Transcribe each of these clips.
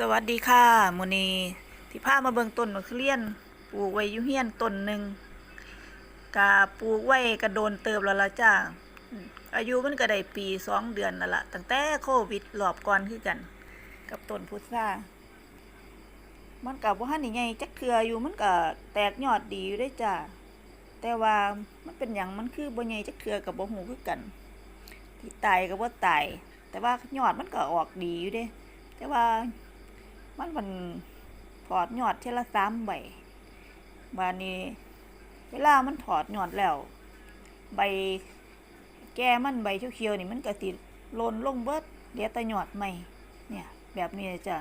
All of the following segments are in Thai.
สวัสดีค่ะมูนีที่พามาเบิ่งต้นมะเขือเลียนปลูกไว้อยู่เฮียนต้นหนึ่งกะปลูกไว้กระโดนเติบแล้วละจ้าอายุมันก็ได้ปีสองเดือนแล้วละตั้งแต่โควิดรอบก่อนคือกัน กับต้นพุทรามันกับว่าหันนี่ไงจักเทืออยู่มันก็แตกยอดดีอยู่ได้จ้าแต่ว่ามันเป็นอย่างมันคือบ่ใหญ่จักเทือกับบ่หูคือกัน ที่ตายก็บ่ตายแต่ว่ายอดมันก็ออกดีอยู่เด้ แต่ว่า มันมันถอดยอดเทละสามใบบานนี้ เวลามันถอดยอดแล้ว ใบ แก่มันใบเขียวๆนี่มันก็ติดโลนลงเบิดเหลือแต่ยอดใหม่ เนี่ย แบบนี้จ้ะ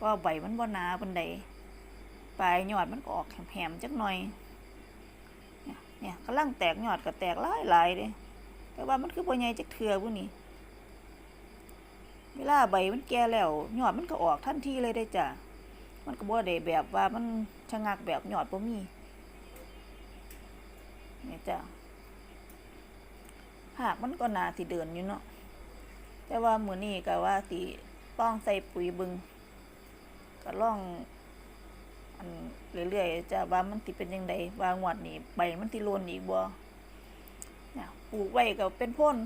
ก็ใบมันบ่หนาปานใดปลายยอดมันก็ออกแหมๆจักหน่อย เนี่ยเนี่ยกำลังแตกยอดก็แตกหลายๆเด้แต่ว่ามันคือบ่ใหญ่จักเทื่อผู้นี้ เวลาใบมันแก่แล้วยอดมันก็ออกทันทีเลยได้จ้ะมันก็บ่ได้แบบว่ามันชะงักแบบยอดบ่มีเนี่ยจ้ะหากมันก็นาสิเดินอยู่เนาะแต่ว่ามือนี้ก็ว่าสิต้องใส่ปุ๋ยบึงก็ลองอันเรื่อยๆจ้ะว่ามันสิเป็นจังไดว่างวดนี้ใบมันสิโลนอีกบ่เนี่ยปลูกไว้ก็เป็นพ่น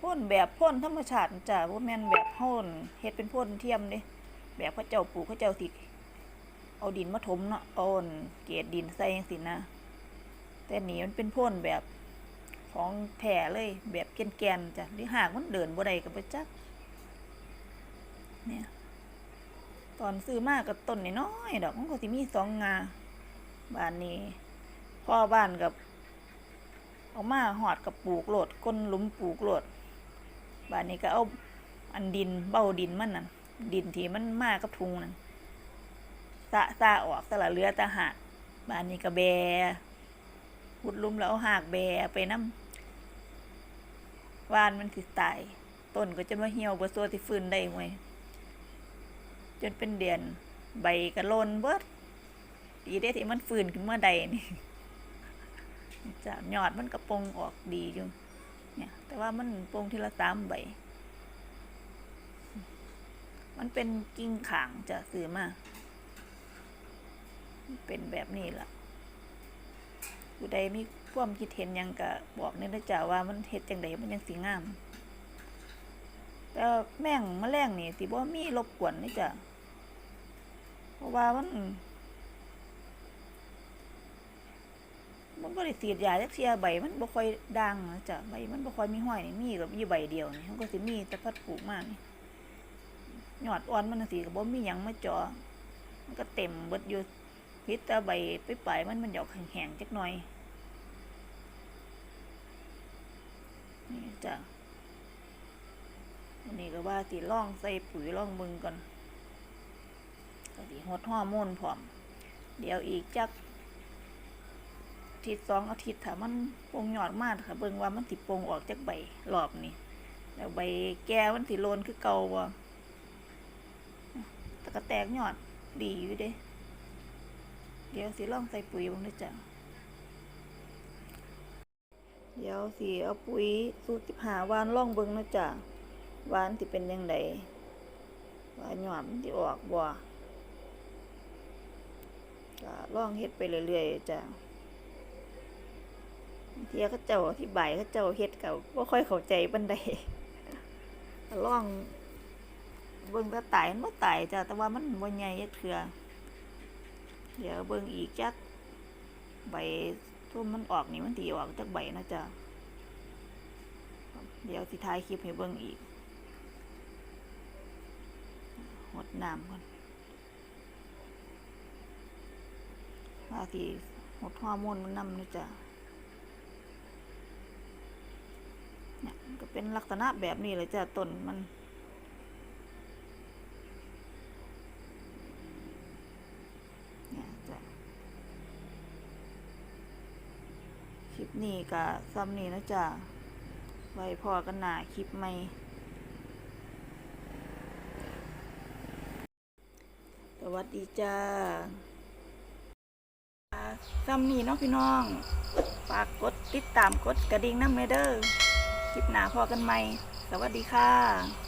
พ่นแบบพ่นธรรมชาติจ้ะบ่แม่นแบบพ่นเฮ็ดเป็นพ่นเทียมเด้แบบเขาเจ้าปลูกเขาเจ้าสิเอาดินมาถมเนาะเอาอั่นเกล็ดดินใส่จังซี่นะ แต่นี่มันเป็นพ่นแบบของแท้เลยแบบแกนๆจ้ะหรือหากมันเดินบ่ได้ก็บ่จักเนี่ย ตอนซื้อมาก็ต้นน้อยดอกมันก็สิมีสองงาบ้านนี้พ่อบ้านกับ เอามาหอดกับปลูกโหลดก้นหลุมปลูกโหลด บานนี้ก็เอาอันดินเบ้าดินมันน่ะดินที่มันมากับทุงนั่นสะสะออกสละเหลือตะหากบานนี้ก็แบขุดลุมแล้วเอาหากแบไปน้ำวานมันสิตายต้นก็จะมาเหี่ยวเบดโซที่ฟื้นได้หวยจนเป็นเดือนใบก็โลนเบิดดีได้ที่มันฟื้นขึ้นเมื่อใดนี่จะยอดมันกระปงออกดีอยู่ เนี่ย แต่ว่ามันโปรงทีละสามใบ มันเป็นกิ่งขางจะซื้อมาเป็นแบบนี้ล่ะผู้ใดมีความคิดเห็นยังก็บอกเนี่ยนะจ๊ะว่ามันเฮ็ดจังไดมันยังสีงาม แต่แม่งแมลงนี่สิบ่มีรบกวนนี่จ้ะเพราะว่ามัน มัน บ่ได้ฉีดยาจักเทียใบมันบ่ค่อยด่างนะจ้ะใบมันบ่ค่อยมีห้อยนี่มีก็มีใบเดียวนี่มันก็สิมีแต่พัดปลูกมากนี่ยอดอ่อนมันจั่งซี้ก็บ่มีหยังมาจาะมันก็เต็มเบิดอยู่พิษแต่ใบไปปลายมันมันดอกแห้งๆจักหน่อยนี่จ้ะอันนี้ก็ว่าสิลองใส่ปุ๋ยลองเบิ่งก่อนก็สิฮดฮอร์โมนพร้อม เดี๋ยวอีกจัก ทิตย์สองอาทิตย์ถ้ามันปงยอดมากค่ะเบิ่งว่ามันสิดปงออกจากใบรอบนี้แล้วใบแก่มันสิโลนคือเก่าบ่แต่ก็แตกยอดดีอยู่เด้ เดี๋ยวสิลองใส่ปุ๋ยบ้างด้อจ้ะเดี๋ยวสิเอาปุ๋ยสูตรสิบหาวานล่องเบิ่งนะจ้ะวานสิเป็นยังไงว่ายอดมันสิออกบ่ก็ลองเฮ็ดไปเรื่อยๆจ้ะ เทียเขาเจ้าที่ใบายเขาเจ้าเฮ็ดเก่าบ่ค่อยเข้าใจปานใดล่องเบิ่งแตาตายมันบ่ตายจ้ะแต่ว่ามันบ่ใหญ่จักเทื่อเดี๋ยวเบิ่งอีกจักใบทุ่มมันออกนี่มันสิออกจักใบนะจ้ะเดี๋ยวสิถ่ายคลิปให้เบิ่งอีกหดน้ำก่อนว่าสิหดฮอร์โมนมันนำนะจ้ะ เนี่ยมันก็เป็นลักษณะแบบนี้เลยจ้ะต้นมัน เนี่ยจ้ะคลิปนี้ก็ซ้ำนี้นะจ้ะไว้พอกันหนาคลิปใหม่สวัสดีจ้าซ้ำนี้เนาะพี่น้อง ฝากกดติดตามกดกระดิ่งน้ำเมเดอร์ ลิปหน้าพอกันใหม่สวัสดีค่ะ